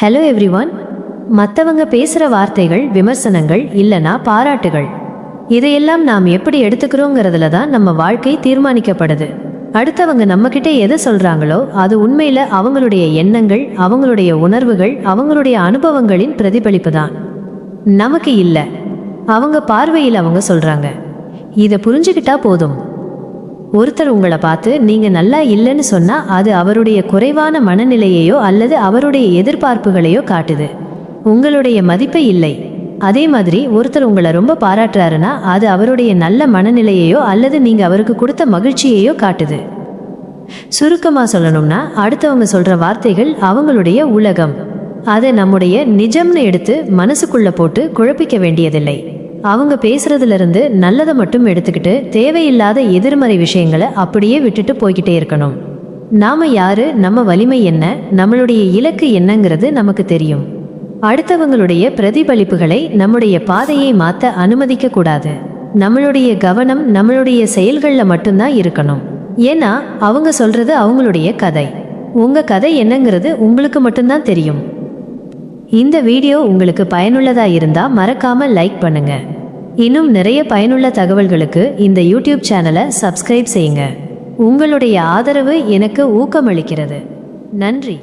Hello everyone மற்றவங்க பேசுகிற வார்த்தைகள் விமர்சனங்கள் இல்லைனா பாராட்டுகள். இதையெல்லாம் நாம் எப்படி எடுத்துக்கிறோங்கிறதுல தான் நம்ம வாழ்க்கை தீர்மானிக்கப்படுது. அடுத்தவங்க நம்மக்கிட்ட எதை சொல்கிறாங்களோ அது உண்மையில் அவங்களுடைய எண்ணங்கள் அவங்களுடைய உணர்வுகள் அவங்களுடைய அனுபவங்களின் பிரதிபலிப்பு தான். நமக்கு இல்லை. அவங்க பார்வையில் அவங்க சொல்கிறாங்க இதை புரிஞ்சுக்கிட்டா போதும். ஒருத்தர் உங்களை பார்த்து நீங்க நல்லா இல்லைன்னு சொன்னா அது அவருடைய குறைவான மனநிலையையோ அல்லது அவருடைய எதிர்பார்ப்புகளையோ காட்டுது. உங்களுடைய மதிப்பை இல்லை. அதே மாதிரி ஒருத்தர் உங்களை ரொம்ப பாராட்டுறாருன்னா அது அவருடைய நல்ல மனநிலையையோ அல்லது நீங்க அவருக்கு கொடுத்த மகிழ்ச்சியையோ காட்டுது. சுருக்கமா சொல்லணும்னா அடுத்தவங்க சொல்ற வார்த்தைகள் அவங்களுடைய உலகம். அதை நம்முடைய நிஜம்னு எடுத்து மனசுக்குள்ள போட்டு குழப்பிக்க வேண்டியதில்லை. அவங்க பேசுறதுல இருந்து நல்லதை மட்டும் எடுத்துக்கிட்டு தேவையில்லாத எதிர்மறை விஷயங்களை அப்படியே விட்டுட்டு போய்கிட்டே இருக்கணும். நாம யாரு நம்ம வலிமை என்ன நம்மளுடைய இலக்கு என்னங்கிறது நமக்கு தெரியும். அடுத்தவங்களுடைய பிரதிபலிப்புகளை நம்முடைய பாதையை மாத்த அனுமதிக்க கூடாது. நம்மளுடைய கவனம் நம்மளுடைய செயல்களில் மட்டும்தான் இருக்கணும். ஏன்னா அவங்க சொல்றது அவங்களுடைய கதை. உங்க கதை என்னங்கிறது உங்களுக்கு மட்டும்தான் தெரியும். இந்த வீடியோ உங்களுக்கு பயனுள்ளதா இருந்தா மறக்காம லைக் பண்ணுங்க. இன்னும் நிறைய பயனுள்ள தகவல்களுக்கு இந்த யூடியூப் சேனலை சப்ஸ்கிரைப் செய்யுங்க. உங்களுடைய ஆதரவு எனக்கு ஊக்கமளிக்கிறது. நன்றி.